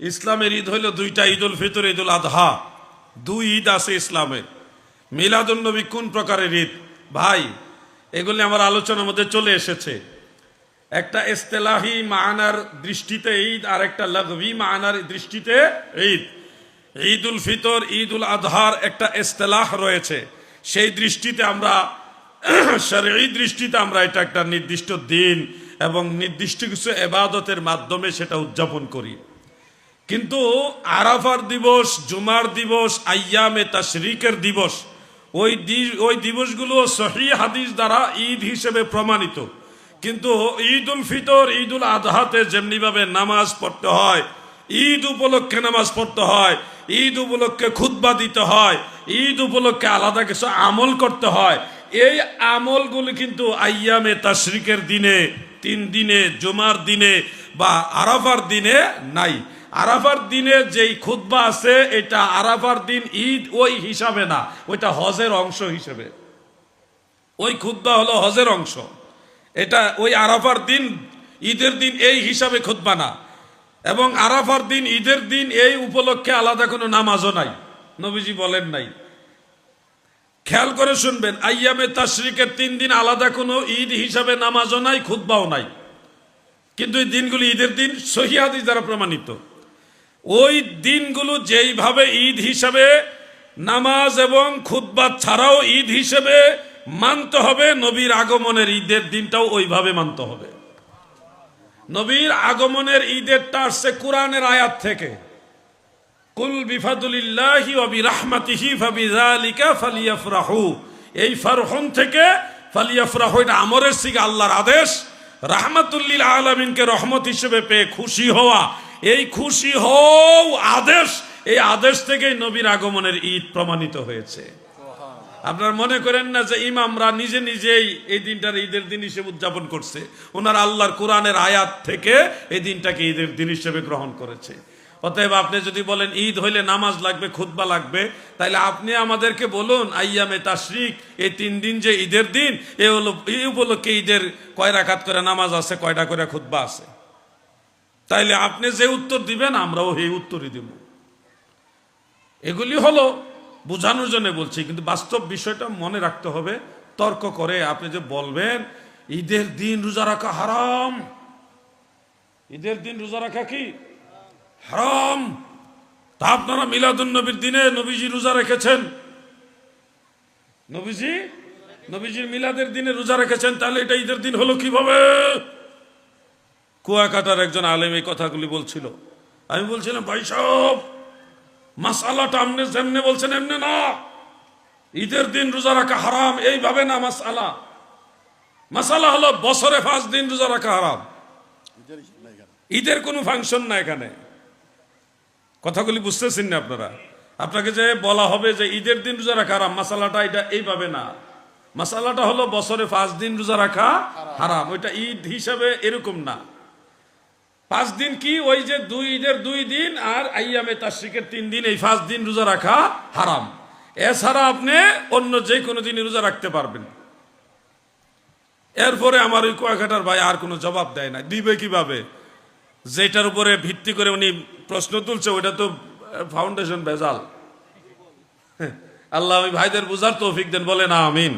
ইসলামের ঈদ হইল দুইটা ঈদ উল ফিতর ঈদ উল আধহা। দুই ঈদ আছে ইসলামের। মিলাদুল নবী কোন প্রকারের ঈদ? ভাই, এগুলি আমার আলোচনার মধ্যে চলে এসেছে। একটা ইস্তেলাহি মানার দৃষ্টিতে ঈদ আর একটা লঘবি মানার দৃষ্টিতে ঈদ। ঈদ উল ফিতর ঈদ উল আজহার একটা ইস্তেলাহ রয়েছে। সেই দৃষ্টিতে আমরা এই দৃষ্টিতে আমরা এটা একটা নির্দিষ্ট দিন এবং নির্দিষ্ট কিছু এবাদতের মাধ্যমে সেটা উদযাপন করি। কিন্তু আরাফার দিবস, জুমার দিবস আয়ামে তাশরিকের দিবস, ওই ওই দিবসগুলো সহি হাদিস দ্বারা ঈদ হিসেবে প্রমাণিত। কিন্তু ঈদ উল ফিতর ঈদ উল আজহাতে যেমনিভাবে নামাজ পড়তে হয়, ঈদ উপলক্ষে নামাজ পড়তে হয়, ঈদ উপলক্ষে খুতবা দিতে হয়, ঈদ উপলক্ষে আলাদা কিছু আমল করতে হয়, এই আমলগুলো কিন্তু আয়ামে তাশরিকের দিনে তিন দিনে, জুমার দিনে বা আরাফার দিনে নাই। আরাফার দিনে যেই খুতবা আছে, এটা আরাফার দিন ঈদ ওই হিসাবে না, ওইটা হজের অংশ হিসেবে। ওই খুতবা হলো হজের অংশ। এটা ওই আরাফার দিন, ঈদের দিন এই হিসাবে খুতবা না। এবং আরাফার দিন, ঈদের দিন এই উপলক্ষে আলাদা কোনো নামাজও নাই। নবীজি বলেন নাই। খেয়াল করে শুনবেন, আইয়ামে তাশরিকের তিন দিন আলাদা কোনো ঈদ হিসাবে নামাজও নাই, খুতবাও নাই। কিন্তু এই দিনগুলি ঈদের দিন সহিহাদিস দ্বারা প্রমাণিত। ওই দিনগুলো যেইভাবে ঈদ হিসাবে নামাজ এবং খুতবা ছাড়াও ঈদ হিসেবে মানতে হবে, নবীর আগমনের ঈদের দিনটাও ওইভাবে মানতে হবে। নবীর আগমনের ঈদেরটা আসছে কোরআনের আয়াত থেকে। কুল বিফাদুলিল্লাহি ওয়া বিরাহমাতিহি ফাবিযালিকা ফালিয়াফরাহু। এই ফারহুন থেকে ফালিয়াফরাহু, এটা আমরের সিগা আল্লাহর আদেশ। রাহমাতুল্লিল আলামিনকে রহমত হিসেবে পেয়ে খুশি হওয়া। এই খুশি হও আদেশ, এই আদেশ থেকেই নবীর আগমনের ঈদ প্রমাণিত হয়েছে। আপনারা মনে করেন না যে ইমামরা নিজে নিজেই এই দিনটার ঈদের দিন হিসেবে উদযাপন করছে? ওনার আল্লাহর কোরআনের আয়াত থেকে এই দিনটাকে ঈদের দিন হিসেবে গ্রহণ করেছে। অতএব আপনি যদি বলেন, ঈদ হইলে নামাজ লাগবে, খুতবা লাগবে, তাইলে আপনি আমাদেরকে বলুন, আইয়ামে তাশরিক এই তিন দিন যে ঈদের দিন, এ হলো এই উপলক্ষে ঈদের কয় রাখাত করে নামাজ আছে, কয়টা করে খুতবা আছে? তাইলে আপনি যে উত্তর দিবেন, আমরাও এই উত্তরই দিব। এগুলি হলো বোঝানোর জন্য বলছি, কিন্তু বাস্তব বিষয়টা মনে রাখতে হবে, তর্ক করে আপনি যে বলবেন, ঈদের দিন রোজা রাখা হারাম। ঈদের দিন রোজা রাখা কি? হারাম। তা আপনারা মিলাদুন নবীর দিনে নবীজি রোজা রেখেছেন। নবীজি? নবীজির মিলাদের দিনে রোজা রেখেছেন, তাহলে এটা ঈদের দিন হলো কীভাবে? কুয়াকাটার একজন আলেম এই কথাগুলি বলছিল। আমি বলছিলাম, ভাই সাহেব মাসালাটা আপনি যেমনে বলছেন, এমনি না। ঈদের দিন রোজা রাখা হারাম, এইভাবে না মাসালা মাসালা হলো বছরে পাঁচ দিন রোজা রাখা হারাম। ঈদের কোনো ফাংশন না এখানে। কথাগুলি বুঝতেছেন না আপনারা? আপনাকে যে বলা হবে যে ঈদের দিন রোজা রাখা হারাম, মাসালাটা এটা এইভাবে না। মাসালাটা হলো বছরে পাঁচ দিন রোজা রাখা হারাম। ওইটা ঈদ হিসাবে এরকম না। পাঁচ দিন কি? ওই যে দুই ঈদের দুই দিন আর আইয়ামে তাশরিকের তিন দিন এই পাঁচ দিন রোজা রাখা হারাম। এছাড়া আপনি অন্য যে কোনো দিন রোজা রাখতে পারবেন। এরপরে আমার ওই কুয়াকাটার ভাই আর কোনো জবাব দেয় না। দিবে কীভাবে? যেটার উপরে ভিত্তি করে উনি প্রশ্ন তুলছে, ওইটা তো ফাউন্ডেশন ভেজাল। আল্লাহ ওই ভাইদের বুঝার তৌফিক দেন বলে না আমিন।